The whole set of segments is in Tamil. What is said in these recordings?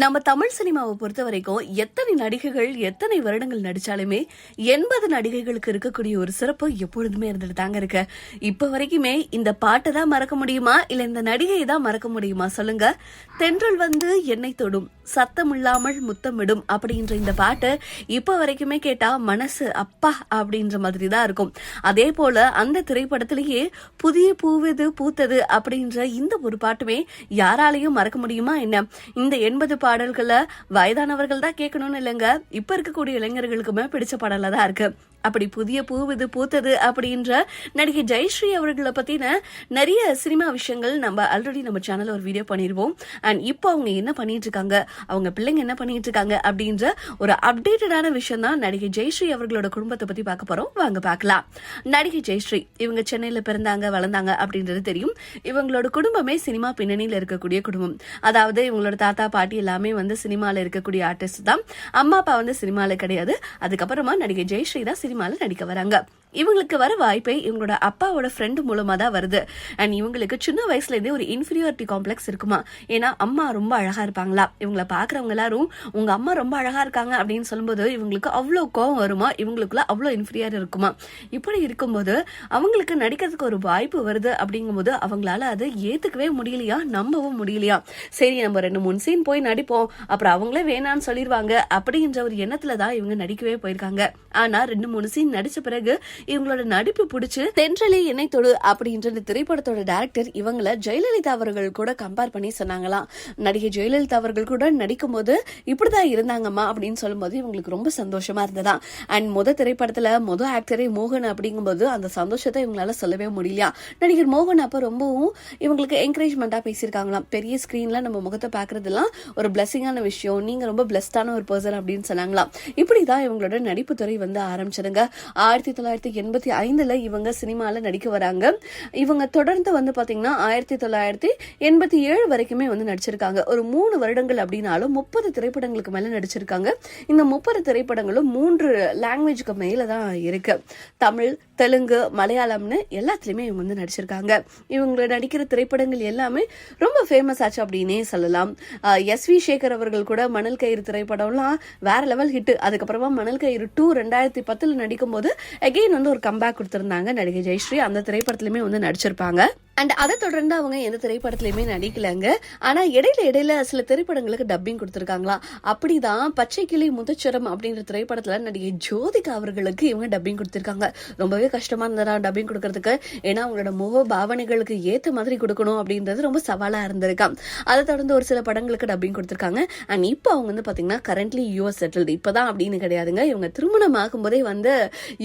நம்ம தமிழ் சினிமாவை பொறுத்த வரைக்கும் எத்தனை நடிகைகள் எத்தனை வருடங்கள் நடிச்சாலுமே எண்பது நடிகைகளுக்கு இருக்கக்கூடிய ஒரு சிறப்பு எப்பொழுதுமே இருந்துட்டு தாங்க இருக்கு. இப்ப வரைக்குமே இந்த பாட்டை தான் மறக்க முடியுமா? இல்ல இந்த நடிகையை தான் மறக்க முடியுமா? சொல்லுங்க. தென்றல் வந்து என்னை தொடும் சத்தம் இல்லாமல் முத்தமிடும் அப்படின்ற இந்த பாட்டு இப்ப வரைக்குமே கேட்டா மனசு அப்பா அப்படின்ற மாதிரி தான் இருக்கும். அதே போல அந்த திரைப்படத்திலேயே புதிய பூவது பூத்தது அப்படின்ற இந்த ஒரு பாட்டுமே யாராலையும் மறக்க முடியுமா என்ன? இந்த எண்பது பாடல்களை வயதானவர்கள் தான் கேட்கணும்னு இல்லைங்க. இப்ப இருக்கக்கூடிய இளைஞர்களுக்குமே பிடிச்ச பாடலா தான் இருக்கு. அப்படி புதிய பூவுது பூத்தது அப்படின்ற நடிகை ஜெயஸ்ரீ அவர்களை பத்தின நிறைய சினிமா விஷயங்கள் நம்ம ஆல்ரெடி நம்ம சேனல்ல ஒரு வீடியோ பண்ணிருவோம். அண்ட் இப்போ அவங்க என்ன பண்ணிட்டு இருக்காங்க? அவங்க பிள்ளைங்க என்ன பண்ணிட்டு இருக்காங்க? அப்படின்ற ஒரு அப்டேட்டடான விஷயம் தான் நடிகை ஜெயஸ்ரீ அவர்களோட குடும்பத்தை பத்தி பார்க்க போறோம். வாங்க பார்க்கலாம். நடிகை ஜெயஸ்ரீ இவங்க சென்னையில பிறந்தாங்க வளர்ந்தாங்க அப்படின்றது தெரியும். இவங்களோட குடும்பமே சினிமா பின்னணியில இருக்கக்கூடிய குடும்பம். அதாவது இவங்களோட தாத்தா பாட்டி எல்லாமே வந்து சினிமால இருக்கக்கூடிய ஆர்டிஸ்ட் தான். அம்மா அப்பா வந்து சினிமால கிடையாது. அதுக்கப்புறமா நடிகை ஜெயஸ்ரீ தான் சினிமா சினிமாவில் நடிக்க வராங்க. இவங்களுக்கு வர வாய்ப்பை இவங்களோட அப்பாவோட ஃப்ரெண்டு மூலமா தான் வருது. அண்ட் இவங்களுக்கு சின்ன வயசுல இருந்தே ஒரு இன்ஃபீரியாரிட்டி காம்ப்ளெக்ஸ் இருக்குமா? ஏன்னா அம்மா ரொம்ப அழகா இருப்பாங்களா? இவங்கள பாக்குறவங்க எல்லாரும் உங்க அம்மா ரொம்ப அழகா இருக்காங்க அப்படின்னு சொல்லும்போது இவங்களுக்கு அவ்வளோ கோவம் வருமா? இவங்களுக்குள்ள அவ்வளோ இன்ஃபீரியர் இருக்குமா? இப்படி இருக்கும்போது அவங்களுக்கு நடிக்கிறதுக்கு ஒரு வாய்ப்பு வருது அப்படிங்கும்போது அவங்களால அதை ஏத்துக்கவே முடியலையா? நம்பவும் முடியலையா? சரி நம்ம ரெண்டு மூணு சீன் போய் நடிப்போம். அப்புறம் அவங்களே வேணான்னு சொல்லிடுவாங்க அப்படின்ற ஒரு எண்ணத்துல தான் இவங்க நடிக்கவே போயிருக்காங்க. ஆனா ரெண்டு மூணு சீன் நடிச்ச பிறகு இவங்களோட நடிப்பு பிடிச்சு தென்றலே என்னை தொடு அப்படின்ற இந்த திரைப்படத்தோட டைரக்டர் இவங்கள ஜெயலலிதா அவர்கள் கூட கம்பேர் பண்ணி சொன்னாங்களாம். நடிகை ஜெயலலிதா அவர்கள் கூட நடிக்கும் போது இப்படிதான் இருந்தாங்கம்மா அப்படின்னு சொல்லும்போது இவங்களுக்கு ரொம்ப சந்தோஷமா இருந்ததா. அண்ட் முத திரைப்படத்துல முத ஆக்டரே மோகன் அப்படிங்கும்போது அந்த சந்தோஷத்தை இவங்களால சொல்லவே முடியலையா. நடிகர் மோகன் அப்ப ரொம்பவும் இவங்களுக்கு என்கரேஜ்மெண்டா பேசியிருக்காங்களாம். பெரிய ஸ்கிரீன்ல நம்ம முகத்தை பாக்குறதெல்லாம் ஒரு பிளஸிங்கான விஷயம். நீங்க ரொம்ப பிளஸ்டான ஒரு பர்சன் அப்படின்னு சொன்னாங்களாம். இப்படிதான் இவங்களோட நடிப்பு துறை வந்து ஆரம்பிச்சதுங்க. ஆயிரத்தி தொள்ளாயிரத்தி தொள்ளாயிரத்தி எண்பத்தி ஐந்துல இவங்க சினிமால நடிக்க வராங்க. இவங்க தொடர்ந்து வந்து பாத்தீங்கன்னா ஆயிரத்தி தொள்ளாயிரத்தி எண்பத்தி ஏழு வரைக்குமே வந்து நடிச்சிருக்காங்க. ஒரு மூணு வருடங்கள் அப்படின்னாலும் முப்பது திரைப்படங்களுக்கு மேல நடிச்சிருக்காங்க. இந்த முப்பது திரைப்படங்களும் மூன்று லாங்குவேஜ்க்கு மேல தான் இருக்கு. தமிழ் தெலுங்கு மலையாளம்னு எல்லாத்துலயுமே இவங்க வந்து நடிச்சிருக்காங்க. இவங்க நடிக்கிற திரைப்படங்கள் எல்லாமே ரொம்ப ஃபேமஸ் ஆச்சு அப்படின்னே சொல்லலாம். எஸ் வி சேகர் அவர்கள் கூட மணல் கயிறு திரைப்படம்லாம் வேற லெவல் ஹிட் அதுக்கப்புறமா மணல் கயிறு டூ ரெண்டாயிரத்தி பத்துல நடிக்கும் போது அகெயின் வந்து ஒரு கம்பேக் கொடுத்துருந்தாங்க நடிகை ஜெயஸ்ரீ. அந்த திரைப்படத்துலையுமே வந்து நடிச்சிருப்பாங்க. அண்ட் அதை தொடர்ந்து அவங்க எந்த திரைப்படத்திலையுமே நடிக்கலங்க. ஆனா இடையில இடையில சில திரைப்படங்களுக்கு டப்பிங் கொடுத்துருக்காங்களா? அப்படிதான் பச்சை கிளி முத்துச்சரம் அப்படின்ற திரைப்படத்துல நடிகை ஜோதிகா அவர்களுக்கு இவங்க டப்பிங் கொடுத்துருக்காங்க. ரொம்பவே கஷ்டமா இருந்ததா டப்பிங் கொடுக்கறதுக்கு? ஏன்னா அவங்களோட முக பாவனைகளுக்கு ஏத்த மாதிரி கொடுக்கணும் அப்படின்றது ரொம்ப சவாலா இருந்திருக்கான் அதை தொடர்ந்து ஒரு சில படங்களுக்கு டப்பிங் கொடுத்துருக்காங்க. அண்ட் இப்போ அவங்க வந்து பாத்தீங்கன்னா கரண்ட்லி யூஎஸ் செட்டில்டு இப்பதான் அப்படின்னு கிடையாதுங்க. இவங்க திருமணம் ஆகும்போதே வந்து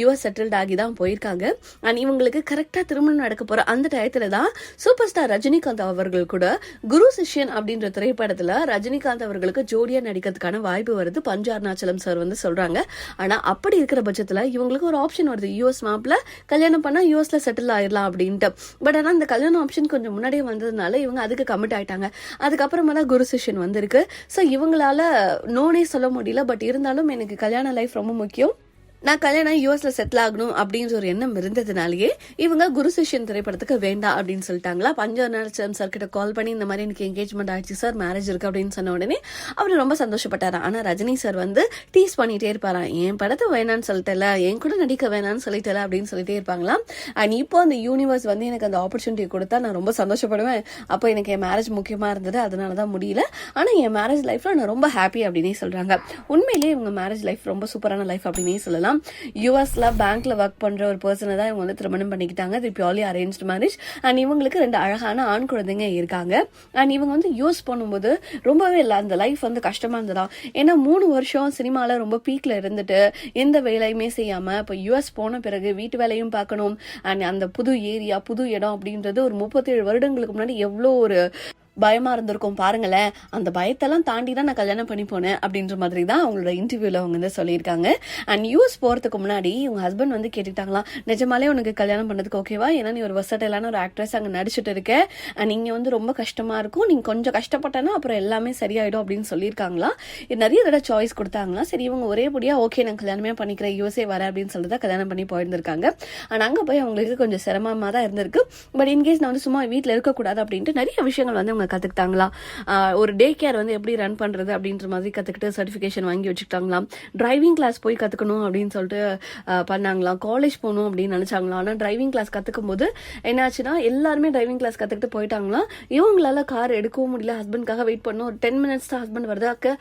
யூஎஸ் செட்டில்டு ஆகி தான் போயிருக்காங்க. அண்ட் இவங்களுக்கு கரெக்டா திருமணம் நடக்க போற அந்த டயத்துல தான் சூப்பர் ஸ்டார் ரஜினிகாந்த் அவர்கள் கூட குரு சிஷ்யன் அப்படின்ற திரைப்படத்துல ரஜினிகாந்த் அவர்களுக்கு ஜோடியா நடிக்கிறதுக்கான வாய்ப்பு வருது. பஞ்சு அருணாச்சலம் சார் வந்து சொல்றாங்க. ஆனா அப்படி இருக்கிற பட்சத்துல இவங்களுக்கு ஒரு ஆப்ஷன் வருது. யூஎஸ் மாப்ல கல்யாணம் பண்ணா யூஎஸ்ல செட்டில் ஆயிடலாம் அப்படின்ட்டு. பட் ஆனா இந்த கல்யாணம் ஆப்ஷன் கொஞ்சம் முன்னாடியே வந்ததுனால இவங்க அதுக்கு கமிட் ஆயிட்டாங்க. அதுக்கப்புறமா தான் குரு சிஷ்யன் வந்திருக்கு. ஸோ இவங்களால நோனே சொல்ல முடியல. பட் இருந்தாலும் எனக்கு கல்யாண லைஃப் ரொம்ப முக்கியம். நான் கல்யாணம் யூஎஸ்ல செட்டில் ஆகணும் அப்படின்ற ஒரு எண்ணம் இருந்ததுனாலயே இவங்க குரு சிஷியன் திரைப்படத்துக்கு வேண்டாம் அப்படின்னு சொல்லிட்டாங்களா? பஞ்சநரசன் சார் கிட்ட கால் பண்ணி இந்த மாதிரி எனக்கு என்கேஜ்மெண்ட் ஆயிடுச்சு சார் மேரேஜ் இருக்கு அப்படின்னு சொன்ன உடனே அவர் ரொம்ப சந்தோஷப்பட்டாரா. ஆனா ரஜினி சார் வந்து டீஸ் பண்ணிட்டே இருப்பாராம் என் படத்தை வேணான்னு சொல்லிட்டல என் கூட நடிக்க வேணாம்னு சொல்லிட்டல அப்படின்னு சொல்லிட்டே இருப்பாங்களா அண்ட் இப்போ அந்த யூனிவர்ஸ் வந்து எனக்கு அந்த ஆப்பர்ச்சுனிட்டி கொடுத்தா நான் ரொம்ப சந்தோஷப்படுவேன். அப்போ எனக்கு என் மேரேஜ் முக்கியமா இருந்தது அதனால தான் முடியல. ஆனா என் மேரேஜ் லைஃப்ல நான் ரொம்ப ஹாப்பி அப்படின்னே சொல்றாங்க. உண்மையிலேயே இவங்க மேரேஜ் லைஃப் ரொம்ப சூப்பரான லைஃப் அப்படின்னே சொல்லலாம். யூஎஸ்ல பேங்க்ல ஒர்க் பண்ற ஒரு பர்சனை தான் இவங்க வந்து திருமணம் பண்ணிக்கிட்டாங்க. இது பியூர்லி அரேஞ்ச் மேரேஜ் அண்ட் இவங்களுக்கு ரெண்டு அழகான ஆண் குழந்தைங்க இருக்காங்க. அண்ட் இவங்க வந்து யூஸ் பண்ணும்போது ரொம்பவே இல்லை அந்த லைஃப் வந்து கஷ்டமா இருந்ததா? ஏன்னா மூணு வருஷம் சினிமால ரொம்ப பீக்ல இருந்துட்டு எந்த வேலையுமே செய்யாம இப்போ யூஎஸ் போன பிறகு வீட்டு வேலையும் பார்க்கணும். அண்ட் அந்த புது ஏரியா புது இடம் அப்படின்றது ஒரு முப்பத்தேழு வருடங்களுக்கு முன்னாடி எவ்வளோ ஒரு பயமா இருந்திருக்கும் பாருங்களேன். அந்த பயத்தெல்லாம் தாண்டி தான் நான் கல்யாணம் பண்ணி போனேன் அப்படின்ற மாதிரி தான் அவங்களோட இன்டர்வியூல அவங்க வந்து சொல்லியிருக்காங்க. அண்ட் யூஎஸ் போறதுக்கு முன்னாடி உங்க ஹஸ்பண்ட் வந்து கேட்டுட்டாங்களாம் நிஜமாலே உனக்கு கல்யாணம் பண்ணதுக்கு ஓகேவா ஏன்னா நீ ஒரு வசட்டையிலான ஒரு ஆக்ட்ரஸ் அங்கே நடிச்சிட்டு இருக்க. நீங்கள் நீங்க வந்து ரொம்ப கஷ்டமா இருக்கும். நீங்க கொஞ்சம் கஷ்டப்பட்டனா அப்புறம் எல்லாமே சரியாயிடும் அப்படின்னு சொல்லியிருக்காங்களா? நிறைய தடவை சாய்ஸ் கொடுத்தாங்களா? சரி இவங்க ஒரேபடியாக ஓகே நான் கல்யாணமே பண்ணிக்கிறேன். யூஎஸ்ஏ வரேன் அப்படின்னு சொல்லிட்டு தான் கல்யாணம் பண்ணி போயிருந்திருக்காங்க. ஆனால் அங்க போய் அவங்களுக்கு கொஞ்சம் சிரமமா தான் இருந்திருக்கு. பட் இன்கேஸ் நான் வந்து சும்மா வீட்டில் இருக்கக்கூடாது அப்படின்ட்டு நிறைய விஷயங்கள் வந்து அவங்க அவங்க கற்றுக்கிட்டாங்களா ஒரு டே கேர் வந்து எப்படி ரன் பண்ணுறது அப்படின்ற மாதிரி கற்றுக்கிட்டு சர்டிஃபிகேஷன் வாங்கி வச்சுக்கிட்டாங்களாம் டிரைவிங் கிளாஸ் போய் கற்றுக்கணும் அப்படின்னு சொல்லிட்டு பண்ணாங்களாம் காலேஜ் போகணும் அப்படின்னு நினச்சாங்களா? ஆனால் டிரைவிங் கிளாஸ் கற்றுக்கும் போது என்னாச்சுன்னா எல்லாருமே டிரைவிங் கிளாஸ் கற்றுக்கிட்டு போயிட்டாங்களாம் இவங்களால கார் எடுக்கவும் முடியல. ஹஸ்பண்ட்காக வெயிட் பண்ணோம். ஒரு டென் மினிட்ஸ் தான் ஹஸ்பண்ட் வருதாக்க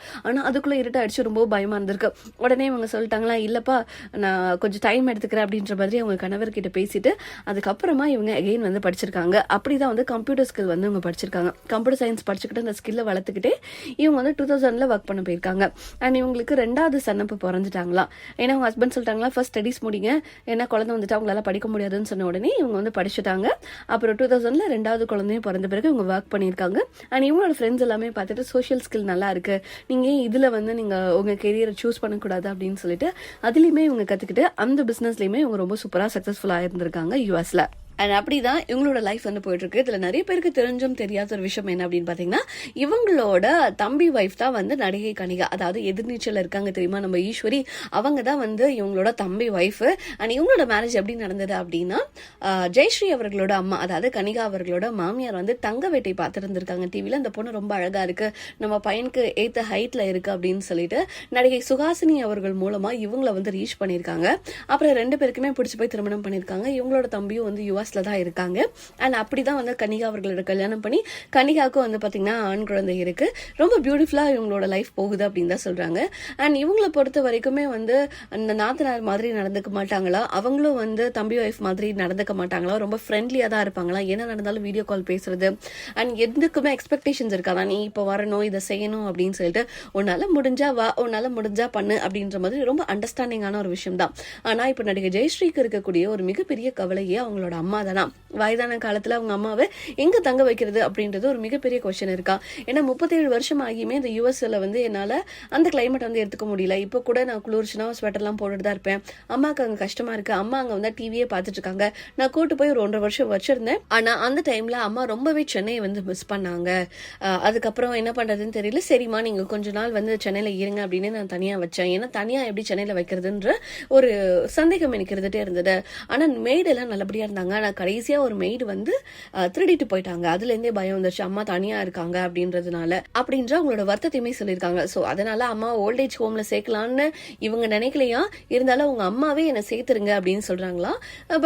அதுக்குள்ளே இருட்டாக இருட்டாயிடுச்சு. ரொம்ப பயமாக இருந்திருக்கு. உடனே இவங்க சொல்லிட்டாங்களா இல்லைப்பா நான் கொஞ்சம் டைம் எடுத்துக்கிறேன் அப்படின்ற மாதிரி அவங்க கணவர்கிட்ட பேசிட்டு அதுக்கப்புறமா இவங்க அகெயின் வந்து படிச்சிருக்காங்க. அப்படிதான் வந்து கம்ப்யூட்டர் ஸ்கில் வந்து இவங்க படிச்சிருக்காங்க. கம்ப்யூட்டர் சயின்ஸ் படிச்சுக்கிட்டு அந்த ஸ்கில்லை வளர்த்துக்கிட்டே இவங்க வந்து டூ தௌசண்ட்ல ஒர்க் பண்ண போயிருக்காங்க. அண்ட் இவங்களுக்கு ரெண்டாவது சன்னப்பு பிறந்துட்டாங்களாம். ஏன்னா அவங்க ஹஸ்பண்ட் சொல்லிட்டாங்களா ஃபர்ஸ்ட் ஸ்டடிஸ் முடிங்க. ஏன்னா குழந்தை வந்துட்டு அவங்களால படிக்க முடியாதுன்னு சொன்ன உடனே இவங்க வந்து படிச்சுட்டாங்க. அப்புறம் டூ தௌசண்ட்ல ரெண்டாவது குழந்தையும் பிறந்த பிறகு இவங்க ஒர்க் பண்ணியிருக்காங்க. அண்ட் இவங்களோட ஃப்ரெண்ட்ஸ் எல்லாமே பார்த்துட்டு சோஷியல் ஸ்கில் நல்லா இருக்கு. நீங்க இதில் இதுல வந்து நீங்க உங்க கெரியரை சூஸ் பண்ணக்கூடாது அப்படின்னு சொல்லிட்டு அதுலயுமே இவங்க கத்துக்கிட்டு அந்த பிசினஸ்லயுமே இவங்க ரொம்ப சூப்பரா சக்சஸ்ஃபுல்லா இருந்திருக்காங்க யூஎஸ்ல அண்ட் அப்படி தான் இவங்களோட லைஃப் வந்து போயிட்டு இருக்கு நிறைய பேருக்கு தெரிஞ்சும் தெரியாத ஒரு விஷயம் என்ன அப்படின்னு பார்த்தீங்கன்னா இவங்களோட தம்பி ஒய்ஃப் தான் வந்து நடிகை கணிகா அதாவது எதிர்நீச்சல் இருக்காங்க தெரியுமா? நம்ம ஈஸ்வரி அவங்க தான் வந்து இவங்களோட தம்பி ஒய்ஃப் அண்ட் இவங்களோட மேரேஜ் எப்படி நடந்தது அப்படின்னா ஜெயஸ்ரீ அவர்களோட அம்மா அதாவது கனிகா அவர்களோட மாமியார் வந்து தங்க வேட்டை பார்த்துருந்துருக்காங்க டிவியில் அந்த பொண்ணு ரொம்ப அழகாக இருக்கு. நம்ம பையனுக்கு ஏற்ற ஹைட்ல இருக்கு அப்படின்னு சொல்லிட்டு நடிகை சுஹாசினி அவர்கள் மூலமாக இவங்கள வந்து ரீச் பண்ணியிருக்காங்க. அப்புறம் ரெண்டு பேருக்குமே பிடிச்சி போய் திருமணம் பண்ணியிருக்காங்க. இவங்களோட தம்பியும் வந்து யூஎஸ்ல தான் இருக்காங்க. அண்ட் அப்படி தான் வந்து கனிகா அவர்களோட கல்யாணம் பண்ணி கனிகாவுக்கும் வந்து பார்த்திங்கன்னா ஆண் குழந்தை இருக்குது ரொம்ப பியூட்டிஃபுல்லாக இவங்களோட லைஃப் போகுது அப்படின்னு தான் சொல்கிறாங்க அண்ட் இவங்கள பொறுத்த வரைக்குமே வந்து அந்த நாத்தனார் மாதிரி நடந்துக்க மாட்டாங்களா? அவங்களும் வந்து தம்பி ஒய்ஃப் மாதிரி நடந்துக்க மாட்டாங்களா? ரொம்ப ஃப்ரெண்ட்லியாக தான் இருப்பாங்களா? என்ன நடந்தாலும் வீடியோ கால் பேசுறது. அண்ட் எதுக்குமே எக்ஸ்பெக்டேஷன்ஸ் இருக்காதா? நீ இப்போ வரணும் இதை செய்யணும் அப்படின்னு சொல்லிட்டு உன்னால் முடிஞ்சா வா உன்னால் முடிஞ்சா பண்ணு அப்படின்ற மாதிரி ரொம்ப அண்டர்ஸ்டாண்டிங்கான ஒரு விஷயம் தான். ஆனால் இப்போ நடிகை ஜெயஸ்ரீக்கு இருக்கக்கூடிய ஒரு மிகப்பெரிய கவலையே அவங்களோட அம்மா தானா வயதான காலத்தில் அவங்க அம்மாவை எங்கே தங்க வைக்கிறது அப்படின்றது ஒரு மிகப்பெரிய கொஷின் இருக்கா? ஏன்னா முப்பத்தேழு வருஷம் ஆகியுமே இந்த யூஎஸ்ல வந்து என்னால் அந்த கிளைமேட் வந்து எடுத்துக்க முடியல. இப்போ கூட நான் குளிர்ச்சினா ஸ்வெட்டர்லாம் போட்டுட்டு தான் இருப்பேன். அம்மாவுக்கு அங்கே கஷ்டமா இருக்கு. அம்மா அங்கே வந்து டிவியே பார்த்துட்டு இருக்காங்க. நான் கூட்டு போய் ஒரு ஒன்றரை வருஷம் வச்சிருந்தேன். ஆனால் அந்த டைம்ல அம்மா ரொம்பவே சென்னையை வந்து மிஸ் பண்ணாங்க. அதுக்கப்புறம் என்ன பண்ணுறதுன்னு தெரியல. சரிம்மா நீங்கள் கொஞ்ச நாள் வந்து சென்னையில் இருங்க அப்படின்னு நான் தனியாக வச்சேன். ஏன்னா தனியாக எப்படி சென்னையில் வைக்கிறதுன்ற ஒரு சந்தேகம் எனக்கு இருந்துகிட்டே இருந்தது. ஆனால் மேடெல்லாம் நல்லபடியாக இருந்தாங்க. ஆனா கடைசியா ஒரு மெய்டு வந்து திருடிட்டு போயிட்டாங்க. அதுல இருந்தே பயம் வந்துருச்சு. அம்மா தனியா இருக்காங்க அப்படின்றதுனால அப்படின்ற அவங்களோட வருத்தத்தையுமே சொல்லியிருக்காங்க. சோ அதனால அம்மா ஓல்டேஜ் ஹோம்ல சேர்க்கலாம்னு இவங்க நினைக்கலையா? இருந்தாலும் அவங்க அம்மாவே என்னை சேர்த்துருங்க அப்படின்னு சொல்றாங்களா?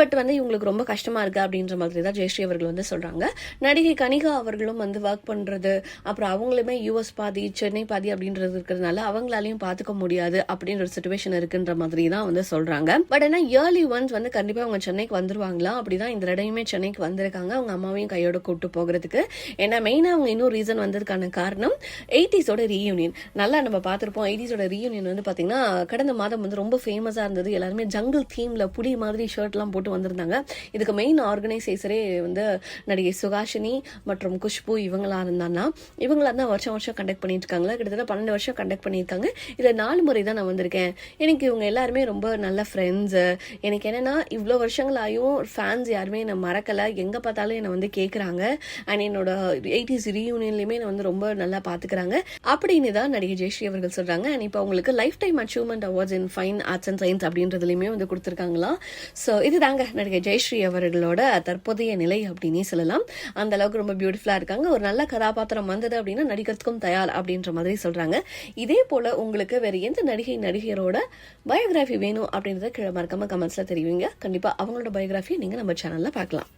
பட் வந்து இவங்களுக்கு ரொம்ப கஷ்டமா இருக்கு அப்படின்ற மாதிரி தான் ஜெயஸ்ரீ அவர்கள் வந்து சொல்றாங்க. நடிகை கனிகா அவர்களும் வந்து ஒர்க் பண்றது அப்புறம் அவங்களுமே யூஎஸ் பாதி சென்னை பாதி அப்படின்றது இருக்கிறதுனால அவங்களாலையும் பாத்துக்க முடியாது அப்படின்ற ஒரு சுச்சுவேஷன் இருக்குன்ற மாதிரி தான் வந்து சொல்றாங்க. பட் ஆனால் இயர்லி ஒன்ஸ் வந்து கண்டிப்பா அவங்க சென்னைக்கு வந்துருவாங்களா? அப்படிதான் இந்த தடவையுமே சென்னைக்கு வந்திருக்காங்க. அவங்க அம்மாவையும் கையோட கூப்பிட்டு போகிறதுக்கு. ஏன்னா மெயினாக அவங்க இன்னும் ரீசன் வந்ததுக்கான காரணம் எயிட்டிஸோட ரீயூனியன் நல்லா நம்ம பார்த்துருப்போம் எயிட்டிஸோட ரீயூனியன் வந்து பார்த்தீங்கன்னா கடந்த மாதம் வந்து ரொம்ப ஃபேமஸாக இருந்தது. எல்லாருமே ஜங்கிள் தீமில் புடி மாதிரி ஷர்ட்லாம் போட்டு வந்திருந்தாங்க. இதுக்கு மெயின் ஆர்கனைசேசரே வந்து நடிகை சுகாஷினி மற்றும் குஷ்பு இவங்களாக இருந்தாங்கன்னா இவங்களா தான் வருஷம் வருஷம் கண்டக்ட் பண்ணிட்டு இருக்காங்களா கிட்டத்தட்ட பன்னெண்டு வருஷம் கண்டக்ட் பண்ணியிருக்காங்க. இதில் நாலு முறை தான் நான் வந்திருக்கேன். எனக்கு இவங்க எல்லாருமே ரொம்ப நல்ல ஃப்ரெண்ட்ஸு எனக்கு என்னென்னா இவ்வளோ வருஷங்களாயும் ஃபேன்ஸ் யாருமே என்னை மறக்கலை. எங்கே பார்த்தாலும் என்னை வந்து கேட்குறாங்க அண்ட் என்னோட எயிட்டிஸ் ரீயூனியன்லையுமே என்னை வந்து ரொம்ப நல்லா பார்த்துக்கிறாங்க அப்படின்னு தான் நடிகை ஜெயஸ்ரீ அவர்கள் சொல்கிறாங்க அண்ட் இப்போ அவங்களுக்கு life time achievement awards in fine arts and science அப்படின்றதுலையுமே வந்து கொடுத்துருக்காங்களாம். ஸோ இதுதாங்க நடிகை ஜெயஸ்ரீ அவர்களோட தற்போதைய நிலை அப்படின்னே சொல்லலாம். அந்த அளவுக்கு ரொம்ப பியூட்டிஃபுல்லாக இருக்காங்க. ஒரு நல்ல கதாபாத்திரம் வந்தது அப்படின்னா நடிக்கிறதுக்கும் தயார் அப்படின்ற மாதிரி சொல்கிறாங்க இதே போல் உங்களுக்கு வேற எந்த நடிகை நடிகரோட பயோகிராஃபி வேணும் அப்படின்றத கீழே மறக்காம கமெண்ட்ஸ்ல தெரிவிங்க. கண்டிப்பாக அவங்களோட பயோகிராஃபி நீங்கள் நம்ம சேனலில் பார்க்கலாம்.